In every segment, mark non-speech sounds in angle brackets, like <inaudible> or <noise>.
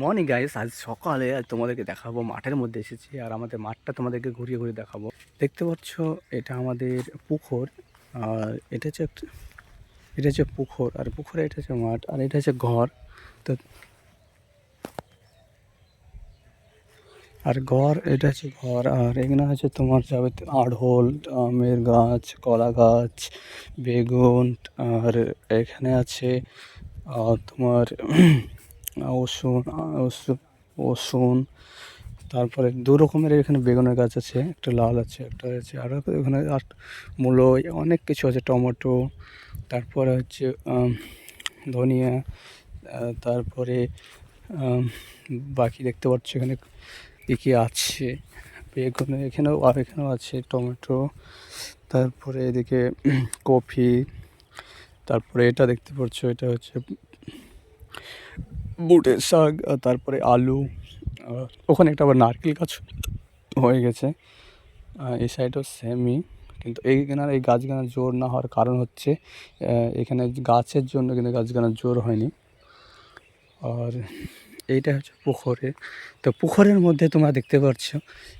Morning guys আজ সকালে আজ তোমাদেরকে দেখাবো মাঠের মধ্যে এসেছি আর আমাদের মাঠটা তোমাদেরকে ঘুরিয়ে ঘুরিয়ে দেখাবো। দেখতে পাচ্ছ, এটা আমাদের পুকুর আর এটা হচ্ছে একটা এটা হচ্ছে পুকুর আর পুকুরে এটা হচ্ছে মাঠ আর এটা হচ্ছে ঘর। তো আর ঘর, এটা হচ্ছে ঘর আর এখানে আছে তোমার যাবে আড়হোল, আমের গাছ, কলা গাছ, বেগুন আর এখানে আছে তোমার রসুন রসুন তারপরে দু রকমের এখানে বেগুনের গাছ আছে, একটা লাল আছে, একটা আছে আর এখানে মূলো, অনেক কিছু আছে, টমেটো, তারপরে হচ্ছে ধনিয়া তারপরে বাকি দেখতে পাচ্ছ এখানে কী কী আছে, বেগুন এখানেও, আর এখানেও আছে, টমেটো, তারপরে এদিকে কফি তারপরে এটা দেখতে পাচ্ছ, এটা হচ্ছে বুটের শাক তারপরে আলু ওখানে একটা আবার নারকেল গাছ হয়ে গেছে। এই সাইডও সেমই কিন্তু এইখানে এই গাছগানার জোর না হওয়ার কারণ হচ্ছে এখানে গাছের জন্য কিন্তু গাছগানার জোর হয়নি। আর এইটা হচ্ছে পুকুরে। তো পুকুরের মধ্যে তোমরা দেখতে পাচ্ছ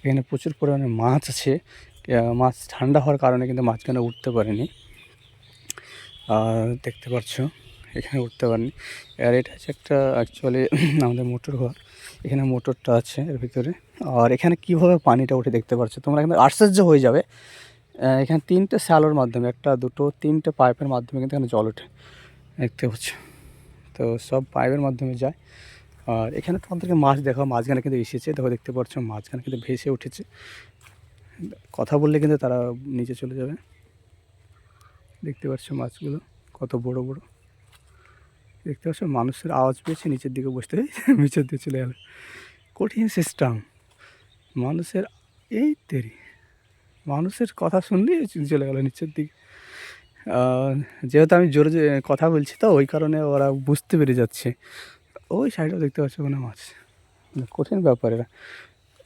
এখানে প্রচুর পরিমাণে মাছ আছে। মাছ ঠান্ডা হওয়ার কারণে কিন্তু মাছখানে উঠতে পারেনি। আর দেখতে পাচ্ছ এখানে উঠতে পারেনি। আর এটা হচ্ছে একটা অ্যাকচুয়ালি আমাদের মোটর ঘর। এখানে মোটরটা আছে এর ভিতরে। আর এখানে কীভাবে পানিটা উঠে দেখতে পাচ্ছ তোমরা কিন্তু আশ্চর্য হয়ে যাবে। এখানে তিনটে স্যালোর মাধ্যমে, একটা, দুটো, তিনটে পাইপের মাধ্যমে কিন্তু এখানে জল ওঠে। দেখতে পাচ্ছ? তো সব পাইপের মাধ্যমে যায়। আর এখানে তোমাদেরকে মাছ দেখো মাঝখানে কিন্তু এসেছে। দেখো, দেখতে পাচ্ছ, মাঝখানে কিন্তু ভেসে উঠেছে। কথা বললে কিন্তু তারা নিচে চলে যাবে। দেখতে পাচ্ছ মাছগুলো, কত বড় বড়। দেখতে পাচ্ছ মানুষের আওয়াজ পেয়েছে, নিচের দিকে বসতে <laughs> নিচের দিকে চলে গেল। কঠিন সিস্টেম মানুষের, এই তেরি মানুষের কথা শুনলেই চলে গেল নিচের দিকে। যেহেতু আমি জোরে কথা বলছি তো, ওই কারণে ওরা বুঝতে পেরে যাচ্ছে। ওই সাইডেও দেখতে পাচ্ছ ওখানে মাছ। কঠিন ব্যাপার এরা।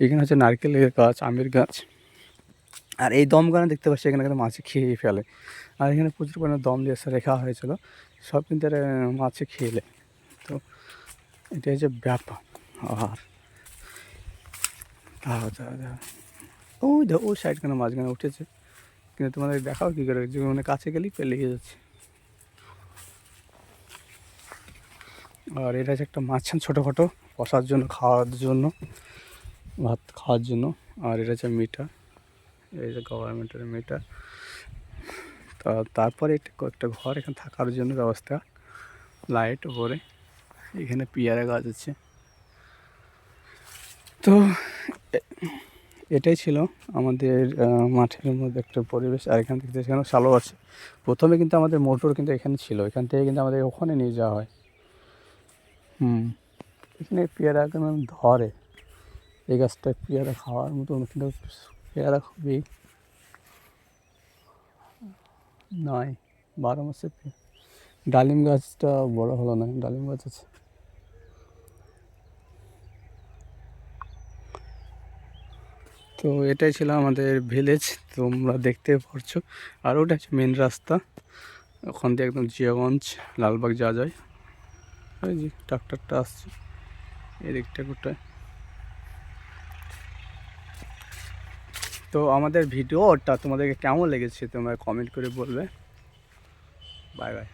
এখানে হচ্ছে নারকেলের গাছ, আমের গাছ। আর এই দম গানা দেখতে পাচ্ছি এখানে মাছে খেয়ে ফেলে। আর এখানে প্রচুর পরিমাণে দম দিয়ে রেখা হয়েছিল। সব কিন্তু মাছে খেলে তো এটা হচ্ছে ব্যাপার। আর ওই দেখো ওই সাইডখানে মাঝখানে উঠেছে? কিন্তু তোমাদের দেখাও কী করে? মানে কাছে গেলেই পেলে যাচ্ছে। আর এটা হচ্ছে একটা মাছখান ছোটোখাটো, বসার জন্য, খাওয়ার জন্য, ভাত খাওয়ার জন্য। আর এটা হচ্ছে মিটার এই যে গভর্নমেন্টের মিটার তা তারপরে একটা ঘর এখানে থাকার জন্য ব্যবস্থা। লাইট ওপরে এখানে পেয়ারা গাছ আছে। তো এটাই ছিল আমাদের মাঠের মধ্যে একটা পরিবেশ। আর এখান থেকে সেখানে শালো আছে, প্রথমে কিন্তু আমাদের মোটর কিন্তু এখানে ছিল। এখান থেকে কিন্তু আমাদের ওখানে নিয়ে যাওয়া হয়। হুম, এখানে পেয়ারা ধরে। এই গাছটা পেয়ারা খাওয়ার মতো, কিন্তু পেয়ারা খুবই নয় বারো মাসে ডালিম গাছটা বড় হলো না, ডালিম গাছ আছে। তো এটাই ছিল আমাদের ভিলেজ তোমরা দেখতে পারছ। আর ওটা হচ্ছে মেন রাস্তা, ওখান দিয়ে একদম জিয়াগঞ্জ, লালবাগ যাওয়া যায়। ওই যে ট্রাক্টরটা আসছে, এদিকটা গোটায় তো আমাদের ভিডিওটা তোমাদেরকে কেমন লেগেছে তোমরা কমেন্ট করে বলবে। Bye bye